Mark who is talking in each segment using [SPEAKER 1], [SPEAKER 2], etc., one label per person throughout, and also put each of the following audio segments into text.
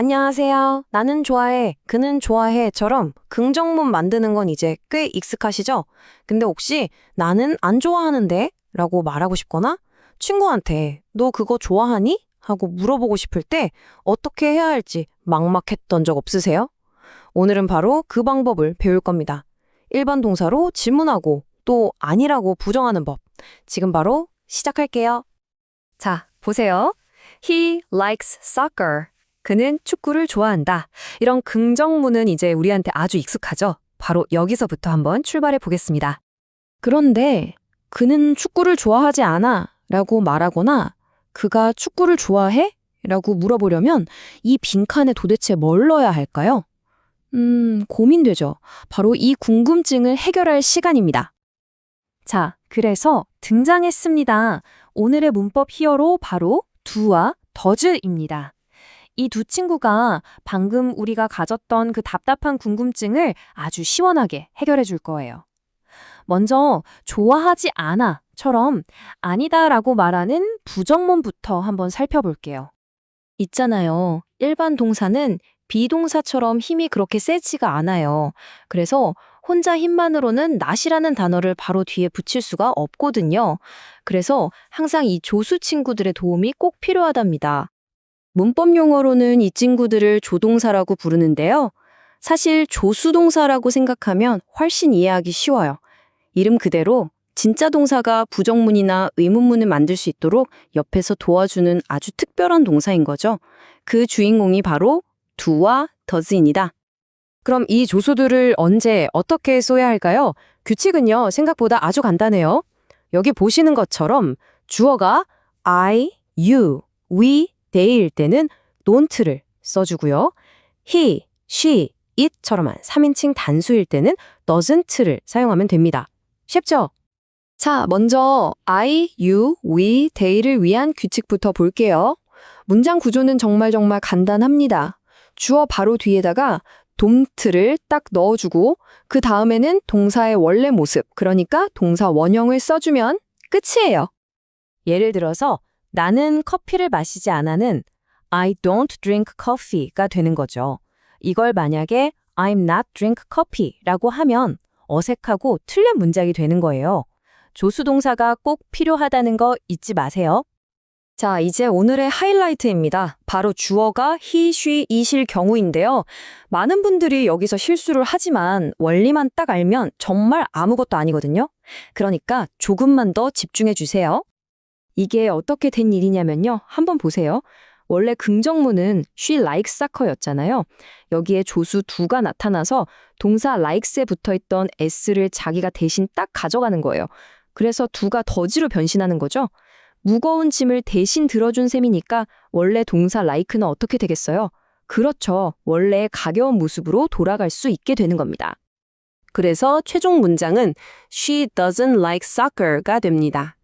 [SPEAKER 1] 안녕하세요. 나는 좋아해. 그는 좋아해처럼 긍정문 만드는 건 이제 꽤 익숙하시죠? 근데 혹시 나는 안 좋아하는데? 라고 말하고 싶거나 친구한테 너 그거 좋아하니? 하고 물어보고 싶을 때 어떻게 해야 할지 막막했던 적 없으세요? 오늘은 바로 그 방법을 배울 겁니다. 일반 동사로 질문하고 또 아니라고 부정하는 법. 지금 바로 시작할게요.
[SPEAKER 2] 자, 보세요. He likes soccer. 그는 축구를 좋아한다. 이런 긍정문은 이제 우리한테 아주 익숙하죠? 바로 여기서부터 한번 출발해 보겠습니다.
[SPEAKER 1] 그런데 그는 축구를 좋아하지 않아 라고 말하거나 그가 축구를 좋아해? 라고 물어보려면 이 빈칸에 도대체 뭘 넣어야 할까요? 음, 고민되죠. 바로 이 궁금증을 해결할 시간입니다.
[SPEAKER 2] 자, 그래서 등장했습니다. 오늘의 문법 히어로 바로 do와 does입니다. 이 두 친구가 방금 우리가 가졌던 그 답답한 궁금증을 아주 시원하게 해결해 줄 거예요. 먼저 좋아하지 않아처럼 아니다라고 말하는 부정문부터 한번 살펴볼게요.
[SPEAKER 1] 있잖아요. 일반 동사는 비동사처럼 힘이 그렇게 세지가 않아요. 그래서 혼자 힘만으로는 not이라는 단어를 바로 뒤에 붙일 수가 없거든요. 그래서 항상 이 조수 친구들의 도움이 꼭 필요하답니다. 문법 용어로는 이 친구들을 조동사라고 부르는데요. 사실 조수동사라고 생각하면 훨씬 이해하기 쉬워요. 이름 그대로 진짜 동사가 부정문이나 의문문을 만들 수 있도록 옆에서 도와주는 아주 특별한 동사인 거죠. 그 주인공이 바로 do와 does입니다.
[SPEAKER 2] 그럼 이 조수들을 언제 어떻게 써야 할까요? 규칙은요, 생각보다 아주 간단해요. 여기 보시는 것처럼 주어가 I, you, we, they일 때는 don't를 써주고요. he, she, it처럼한 3인칭 단수일 때는 doesn't를 사용하면 됩니다. 쉽죠? 자, 먼저 I, you, we, they를 위한 규칙부터 볼게요. 문장 구조는 정말 정말 간단합니다. 주어 바로 뒤에다가 domt를 딱 넣어주고 그 다음에는 동사의 원래 모습, 그러니까 동사 원형을 써주면 끝이에요. 예를 들어서 나는 커피를 마시지 않아는 I don't drink coffee가 되는 거죠. 이걸 만약에 I'm not drink coffee라고 하면 어색하고 틀린 문장이 되는 거예요. 조수동사가 꼭 필요하다는 거 잊지 마세요. 자, 이제 오늘의 하이라이트입니다. 바로 주어가 he, she, it일 경우인데요. 많은 분들이 여기서 실수를 하지만 원리만 딱 알면 정말 아무것도 아니거든요. 그러니까 조금만 더 집중해 주세요. 이게 어떻게 된 일이냐면요. 한번 보세요. 원래 긍정문은 she likes soccer였잖아요. 여기에 조수 do가 나타나서 동사 likes에 붙어있던 s를 자기가 대신 딱 가져가는 거예요. 그래서 do가 does로 변신하는 거죠. 무거운 짐을 대신 들어준 셈이니까 원래 동사 like는 어떻게 되겠어요? 그렇죠. 원래 가벼운 모습으로 돌아갈 수 있게 되는 겁니다. 그래서 최종 문장은 She doesn't like soccer가 됩니다.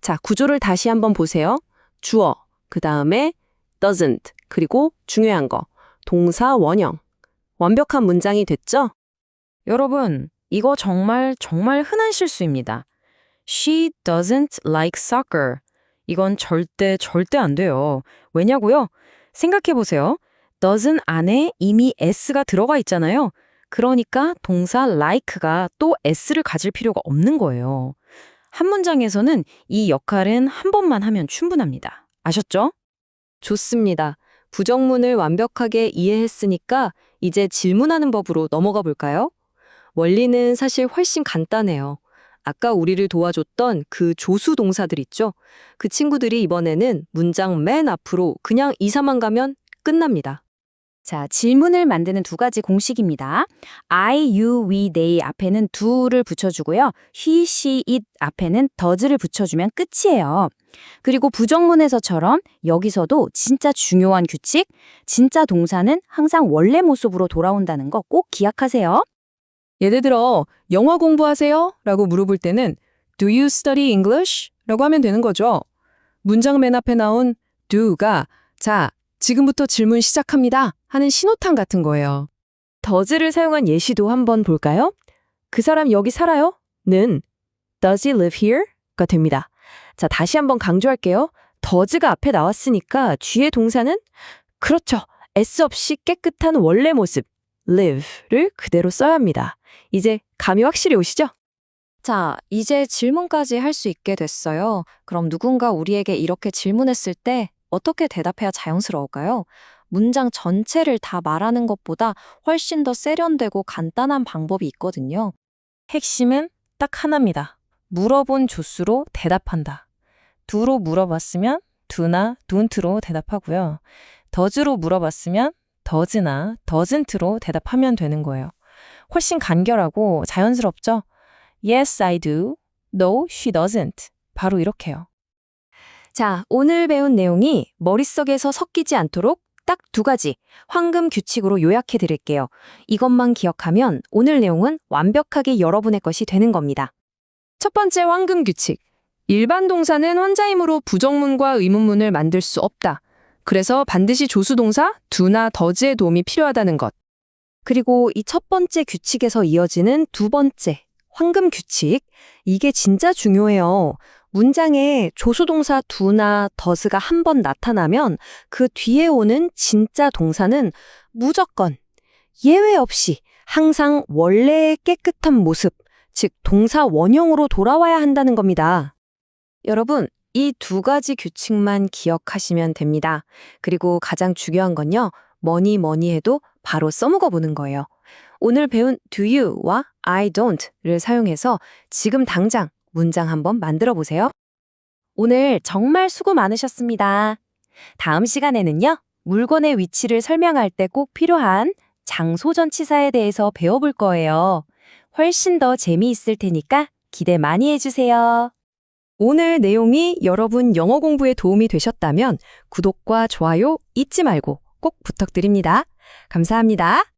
[SPEAKER 2] 자, 구조를 다시 한번 보세요. 주어, 그 다음에 doesn't, 그리고 중요한 거, 동사 원형. 완벽한 문장이 됐죠? 여러분, 이거 정말 정말 흔한 실수입니다. She doesn't like soccer. 이건 절대 절대 안 돼요. 왜냐고요? 생각해 보세요. doesn't 안에 이미 s가 들어가 있잖아요. 그러니까 동사 like가 또 s를 가질 필요가 없는 거예요. 한 문장에서는 이 역할은 한 번만 하면 충분합니다. 아셨죠? 좋습니다. 부정문을 완벽하게 이해했으니까 이제 질문하는 법으로 넘어가 볼까요? 원리는 사실 훨씬 간단해요. 아까 우리를 도와줬던 그 조수 동사들 있죠? 그 친구들이 이번에는 문장 맨 앞으로 그냥 이사만 가면 끝납니다. 자, 질문을 만드는 두 가지 공식입니다. I, you, we, they 앞에는 do를 붙여주고요. he, she, it 앞에는 does를 붙여주면 끝이에요. 그리고 부정문에서처럼 여기서도 진짜 중요한 규칙, 진짜 동사는 항상 원래 모습으로 돌아온다는 거 꼭 기억하세요. 예를 들어 영어 공부하세요? 라고 물어볼 때는 Do you study English? 라고 하면 되는 거죠. 문장 맨 앞에 나온 do가 자, 지금부터 질문 시작합니다 하는 신호탄 같은 거예요. does를 사용한 예시도 한번 볼까요? 그 사람 여기 살아요? 는 Does he live here? 가 됩니다. 자, 다시 한번 강조할게요. does가 앞에 나왔으니까 뒤에 동사는 그렇죠. S 없이 깨끗한 원래 모습, live를 그대로 써야 합니다. 이제 감이 확실히 오시죠?
[SPEAKER 1] 자, 이제 질문까지 할 수 있게 됐어요. 그럼 누군가 우리에게 이렇게 질문했을 때 어떻게 대답해야 자연스러울까요? 문장 전체를 다 말하는 것보다 훨씬 더 세련되고 간단한 방법이 있거든요.
[SPEAKER 3] 핵심은 딱 하나입니다. 물어본 조수로 대답한다. 두로 물어봤으면 두나 don't로 대답하고요. 더즈로 물어봤으면 더즈나 doesn't로 대답하면 되는 거예요. 훨씬 간결하고 자연스럽죠? Yes, I do. No, she doesn't. 바로 이렇게요.
[SPEAKER 2] 자, 오늘 배운 내용이 머릿속에서 섞이지 않도록 딱 두 가지 황금 규칙으로 요약해 드릴게요. 이것만 기억하면 오늘 내용은 완벽하게 여러분의 것이 되는 겁니다. 첫 번째 황금 규칙. 일반 동사는 혼자임으로 부정문과 의문문을 만들 수 없다. 그래서 반드시 조수동사 do나 does의 도움이 필요하다는 것. 그리고 이 첫 번째 규칙에서 이어지는 두 번째 황금 규칙. 이게 진짜 중요해요. 문장에 조수동사 do나 does가 한 번 나타나면 그 뒤에 오는 진짜 동사는 무조건 예외 없이 항상 원래의 깨끗한 모습, 즉 동사 원형으로 돌아와야 한다는 겁니다. 여러분, 이 두 가지 규칙만 기억하시면 됩니다. 그리고 가장 중요한 건요. 뭐니 뭐니 해도 바로 써먹어 보는 거예요. 오늘 배운 do you와 I don't를 사용해서 지금 당장 문장 한번 만들어 보세요. 오늘 정말 수고 많으셨습니다. 다음 시간에는요, 물건의 위치를 설명할 때 꼭 필요한 장소전치사에 대해서 배워볼 거예요. 훨씬 더 재미있을 테니까 기대 많이 해주세요. 오늘 내용이 여러분 영어 공부에 도움이 되셨다면 구독과 좋아요 잊지 말고 꼭 부탁드립니다. 감사합니다.